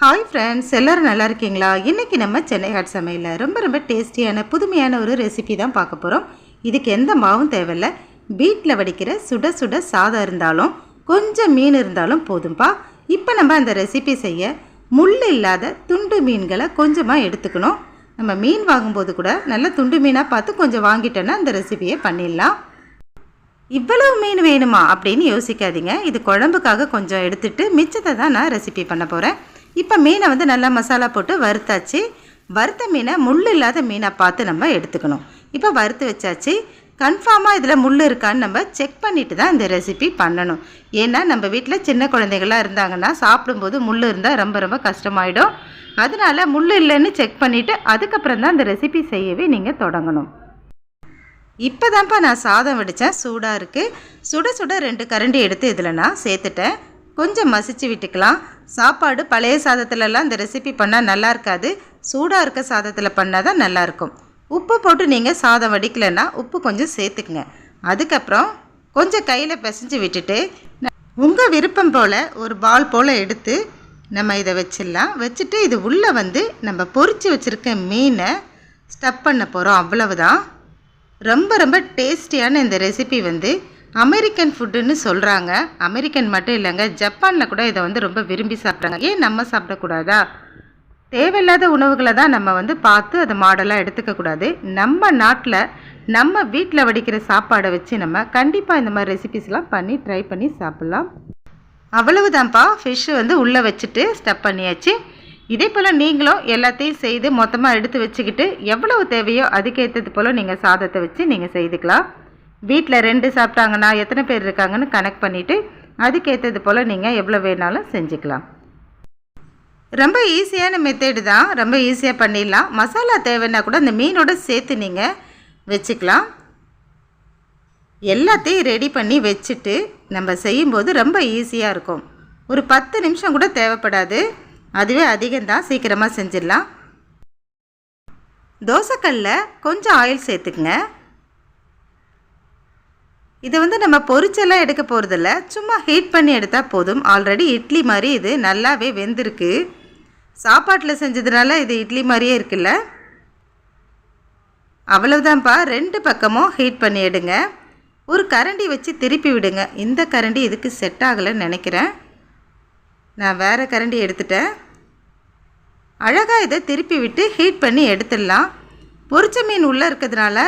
Hi friends எல்லோரும் நல்லா இருக்கீங்களா? இன்றைக்கி நம்ம சென்னை ஹாட் சமையலில் ரொம்ப ரொம்ப டேஸ்டியான புதுமையான ஒரு ரெசிபி தான் பார்க்க போகிறோம் இதுக்கு எந்த மாவும் தேவையில்ல. வீட்டில் வடிக்கிற சுட சுட சாதம் இருந்தாலும் கொஞ்சம் மீன் இருந்தாலும் போதும்பா. இப்போ நம்ம அந்த ரெசிபி செய்ய முள் இல்லாத துண்டு மீன்களை கொஞ்சமாக எடுத்துக்கணும். நம்ம மீன் வாங்கும்போது கூட நல்ல துண்டு மீனாக பார்த்து கொஞ்சம் வாங்கிட்டோன்னா அந்த ரெசிபியை பண்ணிடலாம். இவ்வளவு மீன் வேணுமா அப்படின்னு யோசிக்காதீங்க. இது குழம்புக்காக கொஞ்சம் எடுத்துகிட்டு மிச்சத்தை தான் நான் ரெசிபி பண்ண போகிறேன் இப்போ மீனை வந்து நல்லா மசாலா போட்டு வறுத்தாச்சு. வறுத்த மீனை முள் இல்லாத மீனை பார்த்து நம்ம எடுத்துக்கணும். இப்போ வறுத்து வச்சாச்சு. கன்ஃபார்மாக இதில் முள் இருக்கான்னு நம்ம செக் பண்ணிவிட்டு தான் இந்த ரெசிபி பண்ணணும். ஏன்னா நம்ம வீட்டில் சின்ன குழந்தைகளாக இருந்தாங்கன்னா சாப்பிடும்போது முள் இருந்தால் ரொம்ப ரொம்ப கஷ்டமாயிடும். அதனால முள் இல்லைன்னு செக் பண்ணிவிட்டு அதுக்கப்புறம் தான் இந்த ரெசிபி செய்யவே நீங்கள் தொடங்கணும். இப்போ தான்ப்பா நான் சாதம் வடித்தேன் சூடாக இருக்குது சுட சுட ரெண்டு கரண்டி எடுத்து இதில் நான் சேர்த்துட்டேன். கொஞ்சம் மசிச்சு விட்டுக்கலாம். சாப்பாடு பழைய சாதத்துலலாம் இந்த ரெசிபி பண்ணால் நல்லா இருக்காது. சூடாக இருக்க சாதத்தில் பண்ணால் தான் நல்லாயிருக்கும் உப்பு போட்டு நீங்கள் சாதம் வடிக்கலைன்னா உப்பு கொஞ்சம் சேர்த்துக்குங்க. அதுக்கப்புறம் கொஞ்சம் கையில் பிசைஞ்சு விட்டுட்டு உங்கள் விருப்பம் போல் ஒரு பால் போல் எடுத்து நம்ம இதை வச்சிடலாம். வச்சுட்டு இது உள்ளே வந்து நம்ம பொரித்து வச்சுருக்க மீனை ஸ்டப் பண்ண போகிறோம் அவ்வளவுதான். ரொம்ப ரொம்ப டேஸ்டியான இந்த ரெசிபி வந்து அமெரிக்கன் ஃபுட்டுன்னு சொல்கிறாங்க அமெரிக்கன் மட்டும் இல்லைங்க ஜப்பானில் கூட இதை வந்து ரொம்ப விரும்பி சாப்பிட்றாங்க. ஏன் நம்ம சாப்பிடக்கூடாதா? தேவையில்லாத உணவுகளை தான் நம்ம வந்து பார்த்து அதை மாடலாக எடுத்துக்கக்கூடாது. நம்ம நாட்டில் நம்ம வீட்டில் வடிக்கிற சாப்பாடை வச்சு நம்ம கண்டிப்பாக இந்த மாதிரி ரெசிபிஸ்லாம் பண்ணி ட்ரை பண்ணி சாப்பிட்லாம். அவ்வளவுதான்ப்பா. ஃபிஷ்ஷு வந்து உள்ளே வச்சுட்டு ஸ்டப் பண்ணியாச்சு. இதே போல் நீங்களும் எல்லாத்தையும் செய்து மொத்தமாக எடுத்து வச்சுக்கிட்டு எவ்வளவு தேவையோ அதுக்கேற்றது போல் நீங்கள் சாதத்தை வச்சு நீங்கள் செய்துக்கலாம். வீட்டில் ரெண்டு சாப்பிட்டாங்கன்னா எத்தனை பேர் இருக்காங்கன்னு கனெக்ட் பண்ணிவிட்டு அதுக்கேற்றது போல் நீங்கள் எவ்வளோ வேணாலும் செஞ்சுக்கலாம். ரொம்ப ஈஸியான மெத்தேடு தான். ரொம்ப ஈஸியாக பண்ணிடலாம். மசாலா தேவைன்னா கூட அந்த மீனோட சேர்த்து நீங்கள் வச்சுக்கலாம். எல்லாத்தையும் ரெடி பண்ணி வச்சுட்டு நம்ம செய்யும்போது ரொம்ப ஈஸியாக இருக்கும். ஒரு பத்து நிமிஷம் கூட தேவைப்படாது. அதுவே அதிகம்தான் சீக்கிரமாக செஞ்சிடலாம். தோசைக்கல்லில் கொஞ்சம் ஆயில் சேர்த்துக்குங்க. இதை வந்து நம்ம பொரிச்செல்லாம் எடுக்க போகிறதில்ல சும்மா ஹீட் பண்ணி எடுத்தால் போதும். ஆல்ரெடி இட்லி மாதிரி இது நல்லாவே வெந்திருக்கு. சாப்பாட்டில் செஞ்சதுனால இது இட்லி மாதிரியே இருக்குல்ல? அவ்வளவுதான்ப்பா. ரெண்டு பக்கமும் ஹீட் பண்ணி எடுங்க. ஒரு கரண்டி வச்சு திருப்பி விடுங்க. இந்த கரண்டி இதுக்கு செட் ஆகலைன்னு நினைக்கிறேன். நான் வேறு கரண்டி எடுத்துட்டேன். அழகாக இதை திருப்பி விட்டு ஹீட் பண்ணி எடுத்துடலாம். பொரிச்ச மீன் உள்ளே இருக்கிறதுனால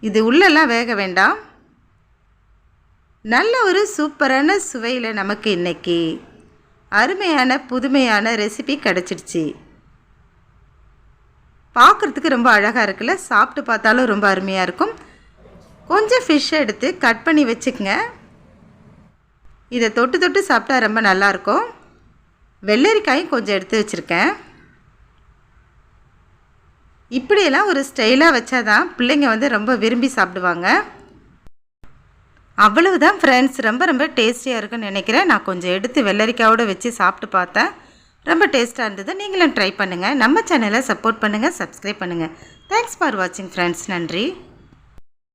இது உள்ளெல்லாம் வேக வேண்டாம். நல்ல ஒரு சூப்பரான சுவையில் நமக்கு இன்னைக்கு அருமையான புதுமையான ரெசிபி கிடச்சிடுச்சு. பார்க்குறதுக்கு ரொம்ப அழகாக இருக்குல்ல? சாப்பிட்டு பார்த்தாலும் ரொம்ப அருமையாக இருக்கும். கொஞ்சம் ஃபிஷ் எடுத்து கட் பண்ணி வச்சுக்கங்க. இதை தொட்டு தொட்டு சாப்பிட்டா ரொம்ப நல்லாயிருக்கும் வெள்ளரிக்காயும் கொஞ்சம் எடுத்து வச்சுருக்கேன். இப்படியெல்லாம் ஒரு ஸ்டைலாக வச்சாதான் பிள்ளைங்க வந்து ரொம்ப விரும்பி சாப்பிடுவாங்க. அவ்வளவுதான் ஃப்ரெண்ட்ஸ் ரொம்ப ரொம்ப டேஸ்டியாக இருக்குன்னு நினைக்கிறேன். நான் கொஞ்சம் எடுத்து வெள்ளரிக்காயோடு வச்சு சாப்பிட்டு பார்த்தேன். ரொம்ப டேஸ்ட்டாக இருந்தது. நீங்களும் ட்ரை பண்ணுங்கள் நம்ம சேனலை சப்போர்ட் பண்ணுங்கள் சப்ஸ்கிரைப் பண்ணுங்கள் தேங்க்ஸ் ஃபார் வாட்சிங் ஃப்ரெண்ட்ஸ் நன்றி.